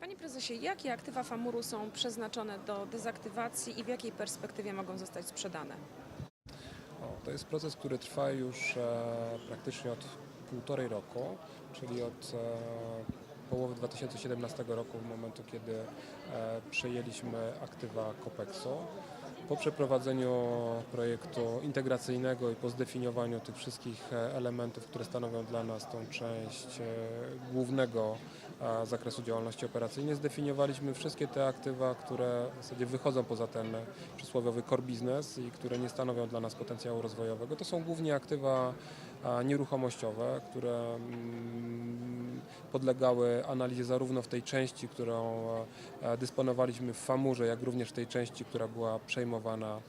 Panie prezesie, jakie aktywa Famuru są przeznaczone do dezaktywacji i w jakiej perspektywie mogą zostać sprzedane? O, to jest proces, który trwa już e, praktycznie od półtorej roku, czyli od e, połowy 2017 roku, momentu kiedy e, przejęliśmy aktywa Kopexu. Po przeprowadzeniu projektu integracyjnego i po zdefiniowaniu tych wszystkich e, elementów, które stanowią dla nas tą część e, głównego e, zakresu działalności operacyjnej, zdefiniowaliśmy wszystkie te aktywa, które w zasadzie wychodzą poza ten przysłowiowy core business i które nie stanowią dla nas potencjału rozwojowego. To są głównie aktywa nieruchomościowe, które mm, podlegały analizie zarówno w tej części, którą dysponowaliśmy w Famurze, jak również w tej części, która była przejmowana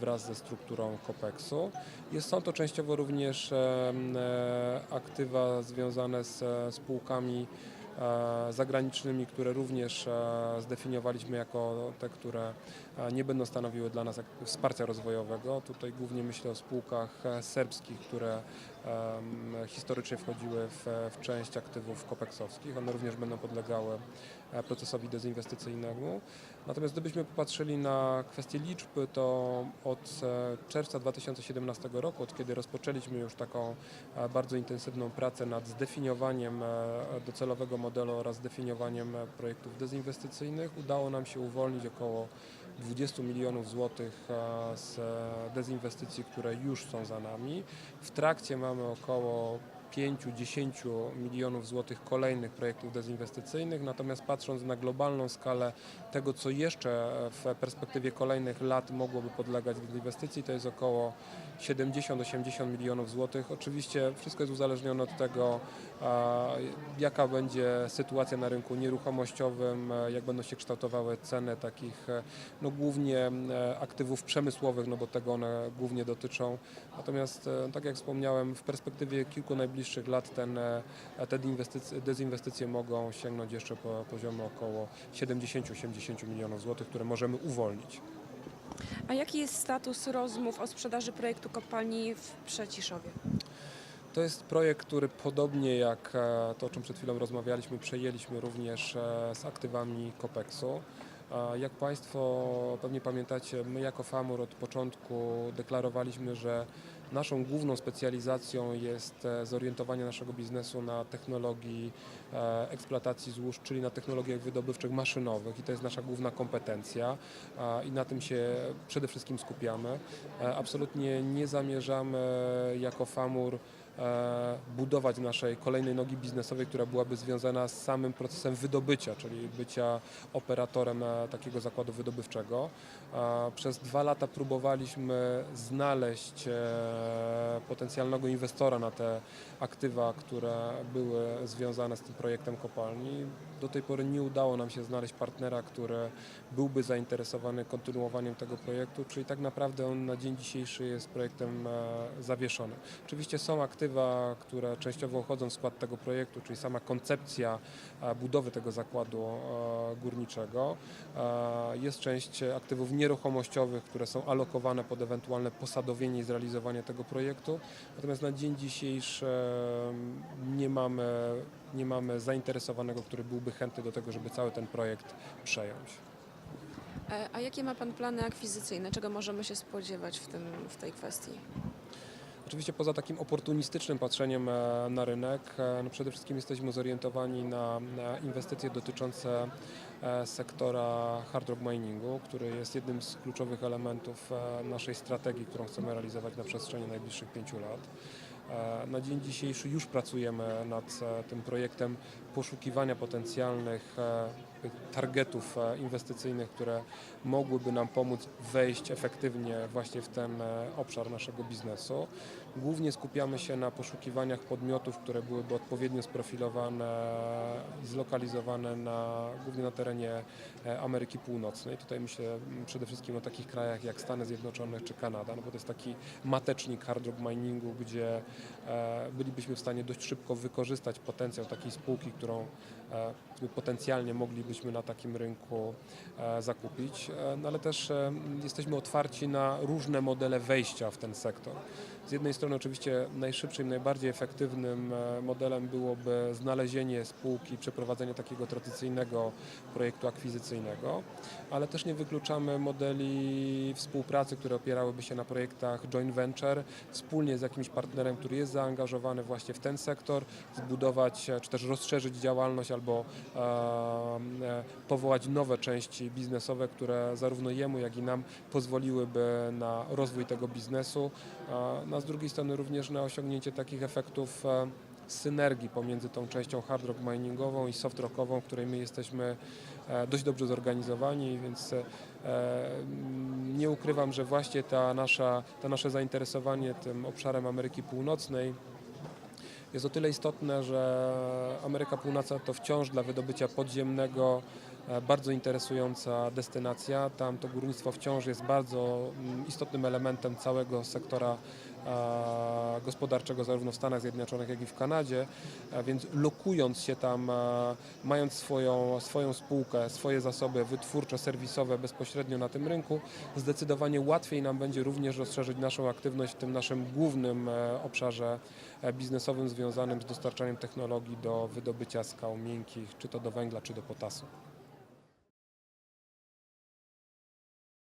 wraz ze strukturą Kopeksu. Jest, są to częściowo również e, aktywa związane z e, spółkami zagranicznymi, które również e, zdefiniowaliśmy jako te, które e, nie będą stanowiły dla nas wsparcia rozwojowego. Tutaj głównie myślę o spółkach e, serbskich, które historycznie wchodziły w, w część aktywów kopeksowskich. One również będą podlegały e, procesowi dezinwestycyjnemu. Natomiast gdybyśmy popatrzyli na kwestię liczby, to od e, czerwca 2017 roku, od kiedy rozpoczęliśmy już taką e, bardzo intensywną pracę nad zdefiniowaniem docelowego modelu oraz zdefiniowaniem projektów dezinwestycyjnych, udało nam się uwolnić około 20 milionów złotych z dezinwestycji, które już są za nami. W trakcie mamy około 5-10 milionów złotych kolejnych projektów dezinwestycyjnych, natomiast patrząc na globalną skalę tego, co jeszcze w perspektywie kolejnych lat mogłoby podlegać dezinwestycji, to jest około 70-80 milionów złotych. Oczywiście wszystko jest uzależnione od tego, jaka będzie sytuacja na rynku nieruchomościowym, jak będą się kształtowały ceny takich no, głównie e, aktywów przemysłowych, no bo tego one głównie dotyczą. Natomiast, e, tak jak wspomniałem, w perspektywie kilku najbliższych lat ten, e, te inwestycje, dezinwestycje mogą sięgnąć jeszcze po poziomu około 70-80 milionów złotych, które możemy uwolnić. A jaki jest status rozmów o sprzedaży projektu kopalni w Przeciszowie? To jest projekt, który podobnie jak e, to, o czym przed chwilą rozmawialiśmy, przejęliśmy również e, z aktywami Kopeksu. Jak Państwo pewnie pamiętacie, my jako FAMUR od początku deklarowaliśmy, że naszą główną specjalizacją jest e, zorientowanie naszego biznesu na technologii e, eksploatacji złóż, czyli na technologiach wydobywczych maszynowych i to jest nasza główna kompetencja i na tym się przede wszystkim skupiamy. E, Absolutnie nie zamierzamy jako FAMUR budować naszej kolejnej nogi biznesowej, która byłaby związana z samym procesem wydobycia, czyli bycia operatorem e, takiego zakładu wydobywczego. E, Przez dwa lata próbowaliśmy znaleźć e, potencjalnego inwestora na te aktywa, które były związane z tym projektem kopalni. Do tej pory nie udało nam się znaleźć partnera, który byłby zainteresowany kontynuowaniem tego projektu, czyli tak naprawdę on na dzień dzisiejszy jest projektem e, zawieszony. Oczywiście są aktywa, które częściowo wchodzą w skład tego projektu, czyli sama koncepcja e, budowy tego zakładu e, górniczego. Jest część aktywów nieruchomościowych, które są alokowane pod ewentualne posadowienie i zrealizowanie tego projektu. Natomiast na dzień dzisiejszy nie mamy, nie mamy zainteresowanego, który byłby chętny do tego, żeby cały ten projekt przejąć. E, A jakie ma Pan plany akwizycyjne? Czego możemy się spodziewać w, tym, w tej kwestii? Oczywiście poza takim oportunistycznym patrzeniem e, na rynek, e, no przede wszystkim jesteśmy zorientowani na, inwestycje dotyczące e, sektora hard rock miningu, który jest jednym z kluczowych elementów naszej strategii, którą chcemy realizować na przestrzeni najbliższych pięciu lat. Na dzień dzisiejszy już pracujemy nad tym projektem poszukiwania potencjalnych targetów e, inwestycyjnych, które mogłyby nam pomóc wejść efektywnie właśnie w ten e, obszar naszego biznesu. Głównie skupiamy się na poszukiwaniach podmiotów, które byłyby odpowiednio sprofilowane i zlokalizowane na, głównie na terenie e, Ameryki Północnej. Tutaj myślę przede wszystkim o takich krajach jak Stany Zjednoczone czy Kanada, no bo to jest taki matecznik hard rock miningu, gdzie bylibyśmy w stanie dość szybko wykorzystać potencjał takiej spółki, którą e, potencjalnie moglibyśmy na takim rynku e, zakupić, E, no ale też jesteśmy otwarci na różne modele wejścia w ten sektor. Z jednej strony oczywiście najszybszym, najbardziej efektywnym e, modelem byłoby znalezienie spółki, przeprowadzenie takiego tradycyjnego projektu akwizycyjnego, ale też nie wykluczamy modeli współpracy, które opierałyby się na projektach joint venture, wspólnie z jakimś partnerem, który jest zaangażowany właśnie w ten sektor, zbudować e, czy też rozszerzyć działalność albo e, e, powołać nowe części biznesowe, które zarówno jemu, jak i nam pozwoliłyby na rozwój tego biznesu, a no, a z drugiej strony również na osiągnięcie takich efektów e, synergii pomiędzy tą częścią hard rock miningową i soft rockową, w której my jesteśmy e, dość dobrze zorganizowani, więc e, mm, nie ukrywam, że właśnie ta nasza, to nasze zainteresowanie tym obszarem Ameryki Północnej jest o tyle istotne, że Ameryka Północna to wciąż dla wydobycia podziemnego bardzo interesująca destynacja. Tam to górnictwo wciąż jest bardzo mm, istotnym elementem całego sektora gospodarczego zarówno w Stanach Zjednoczonych, jak i w Kanadzie, a więc lokując się tam, e, mając swoją, swoją spółkę, swoje zasoby wytwórcze, serwisowe bezpośrednio na tym rynku, zdecydowanie łatwiej nam będzie również rozszerzyć naszą aktywność w tym naszym głównym e, obszarze e, biznesowym związanym z dostarczaniem technologii do wydobycia skał miękkich, czy to do węgla, czy do potasu.